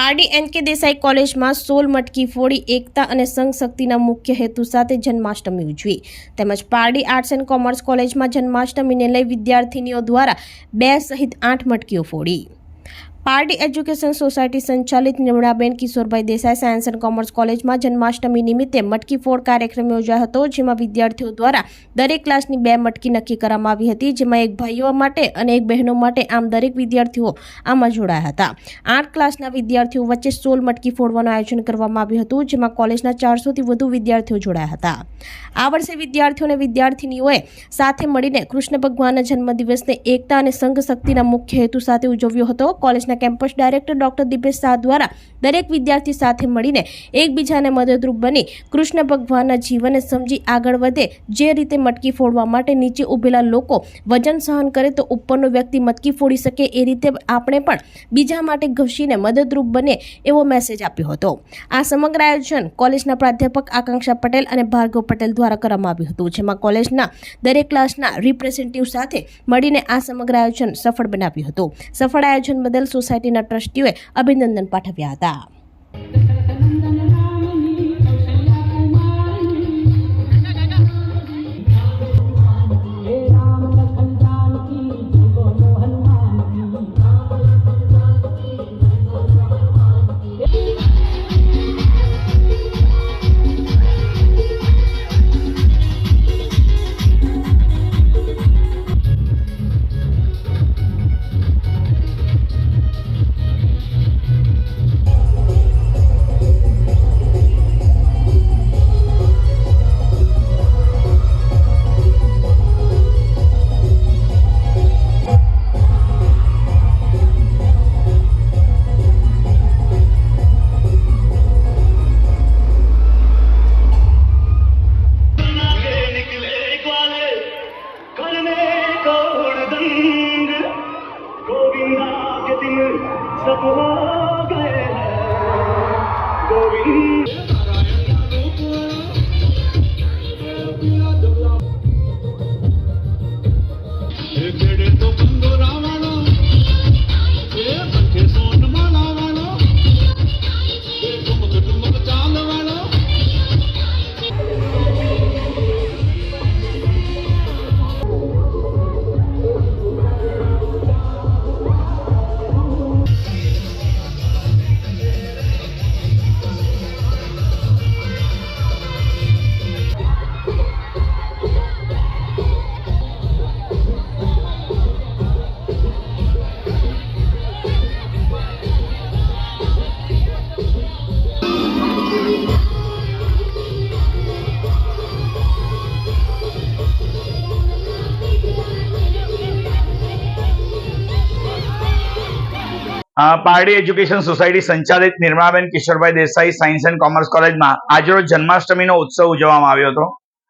Pardi N કે દેસાઈ કોલેજમાં સોલ મટકી ફોડી, એકતા અને સંઘ શક્તિના મુખ્ય હેતુ સાથે જન્માષ્ટમી ઉજવી. તેમજ પારડી આર્ટ્સ એન્ડ કોમર્સ કોલેજમાં જન્માષ્ટમીને લઈ વિદ્યાર્થીનીઓ દ્વારા બે સહિત આઠ મટકીઓ ફોડી. પારડી એજ્યુકેશન સોસાયટી સંચાલિત Nirmalaben Kishorbhai Desai science and commerce કોલેજમાં જન્માષ્ટમી નિમિત્તે મટકી ફોડ કાર્યક્રમ યોજાયો હતો, જેમાં વિદ્યાર્થીઓ દ્વારા દરેક ક્લાસની બે મટકી નક્કી કરવામાં આવી હતી, જેમાં એક ભાઈઓ માટે અને એક બહેનો માટે આમ દરેક વિદ્યાર્થીઓ આમાં જોડાયા હતા. આઠ ક્લાસના વિદ્યાર્થીઓ વચ્ચે સોલ મટકી ફોડવાનું આયોજન કરવામાં આવ્યું હતું, જેમાં કોલેજના ચારસોથી વધુ વિદ્યાર્થીઓ જોડાયા હતા. આ વર્ષે વિદ્યાર્થીઓ અને વિદ્યાર્થીનીઓએ સાથે મળીને કૃષ્ણ ભગવાનના જન્મદિવસને એકતા અને સંઘ શક્તિના મુખ્ય હેતુ સાથે ઉજવ્યો હતો. કોલેજના campus director doctor Dipesh Shah દ્વારા દરેક વિદ્યાર્થી સાથે મળીને એકબીજાને મદદરૂપ બની કૃષ્ણ ભગવાનના જીવનને સમજી આગળ વધે જે રીતે મટકી ફોડવા માટે નીચે ઊભેલા લોકો વજન સહન કરે તો ઉપરનો વ્યક્તિ મટકી ફોડી શકે એ રીતે આપણે પણ બીજા માટે ઘસીને મદદરૂપ બને એવો મેસેજ આપ્યો હતો. આ સમગ્ર આયોજન કોલેજના પ્રાધ્યાપક આકાંક્ષા પટેલ અને ભાર્ગવ પટેલ દ્વારા કરવામાં આવ્યું હતું, જેમાં કોલેજના દરેક ક્લાસના રિપ્રેઝેન્ટેટિવ સાથે મળીને આ સમગ્ર આયોજન સફળ બનાવ્યું હતું. સફળ આયોજન બદલ સોસાયટીના ટ્રસ્ટીઓએ અભિનંદન પાઠવ્યા હતા. Oh. પારડી એજ્યુકેશન સોસાયટી સંચાલિત Nirmalaben Kishorbhai Desai science and commerce કોલેજમાં આજરોજ જન્માષ્ટમીનો ઉત્સવ ઉજવવામાં આવ્યો હતો.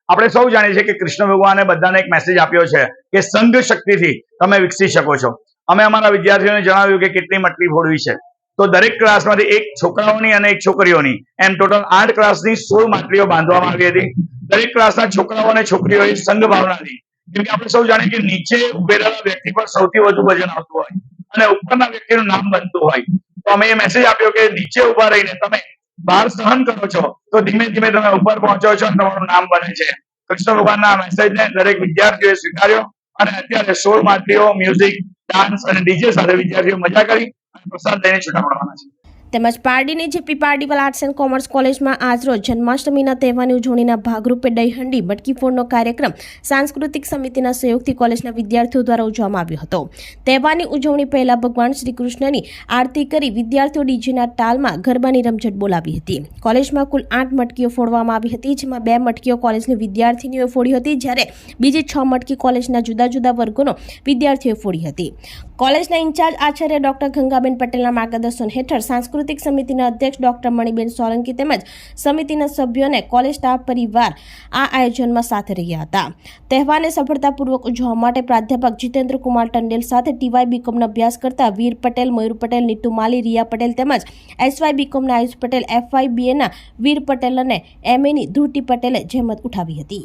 આપણે સૌ જાણીએ છીએ કે કૃષ્ણ ભગવાને બધાને એક મેસેજ આપ્યો છે કે સંઘ શક્તિથી તમે વિકસી શકો છો. અમે અમારા વિદ્યાર્થીઓને જણાવ્યું કે કેટલી મટલી ફોડવી છે. તો દરેક ક્લાસમાંથી એક છોકરાઓની અને એક છોકરીઓની. એમ ટોટલ આઠ ક્લાસની સોળ માટલીઓ બાંધવામાં આવી હતી. દરેક ક્લાસના છોકરાઓ અને છોકરીઓએ સંઘ ભાવનાથી. કેમ કે આપણે સૌ જાણીએ કે નીચે ઉભેલા વ્યક્તિ પર સૌથી વધુ વજન આવતું હોય. અને ઉપરના વ્યક્તિનું નામ બનતું હોય. તો અમે એ મેસેજ આપ્યો કે નીચે ઊભા રહીને તમે ભાર સહન કરો છો, તો ધીમે ધીમે તમે ઉપર પહોંચો છો અને તમારું નામ બને છે. કૃષ્ણ ભગવાનના મેસેજને દરેક વિદ્યાર્થીઓએ સ્વીકાર્યો અને અત્યારે સોળ માટીઓ મ્યુઝિક ડાન્સ અને ડીજે સાથે વિદ્યાર્થીઓ મજા કરી અને પ્રસાદ લઈને છૂટા પડવાના છે. તેમજ પારડીની JP Pardiwal arts and commerce કોલેજમાં આજરોજ જન્માષ્ટમીના તહેવારની ઉજવણીના ભાગરૂપે દહીહંડી, મટકી ફોડનો કાર્યક્રમ સાંસ્કૃતિક સમિતિના સહયોગથી કોલેજના વિદ્યાર્થીઓ દ્વારા ઉજવવામાં આવ્યો હતો. તહેવારની ઉજવણી પહેલા ભગવાન શ્રી કૃષ્ણની આરતી કરી વિદ્યાર્થીઓ ડીજેના તાલમાં ગરબાની રમઝટ બોલાવી હતી. કોલેજમાં કુલ આઠ મટકીઓ ફોડવામાં આવી હતી, જેમાં બે મટકીઓ કોલેજની વિદ્યાર્થીનીઓએ ફોડી હતી, જ્યારે બીજી છ મટકી કોલેજના જુદા જુદા વર્ગોનો વિદ્યાર્થીઓએ ફોડી હતી. કોલેજના ઇન્ચાર્જ આચાર્ય ડોક્ટર ગંગાબેન પટેલના માર્ગદર્શન હેઠળ સાંસ્કૃતિક સમિતિના અધ્યક્ષ ડોક્ટર મણિબેન સોલંકી તેમજ સમિતિના સભ્યોને કોલેજ સ્ટાફ પરિવાર આ આયોજનમાં સાથે રહ્યા હતા. તહેવારને સફળતાપૂર્વક ઉજવવા માટે પ્રાધ્યાપક જીતેન્દ્ર કુમાર ટંડેલ સાથે ટીવાય બીકોમનો અભ્યાસ કરતા વીર પટેલ, મયુર પટેલ, નીતુ માલી, રિયા પટેલ તેમજ એસવાય બીકોમના આયુષ પટેલ એફવાય બીએના વીર પટેલ અને એમએની ધ્રુતિ પટેલે જહેમત ઉઠાવી હતી.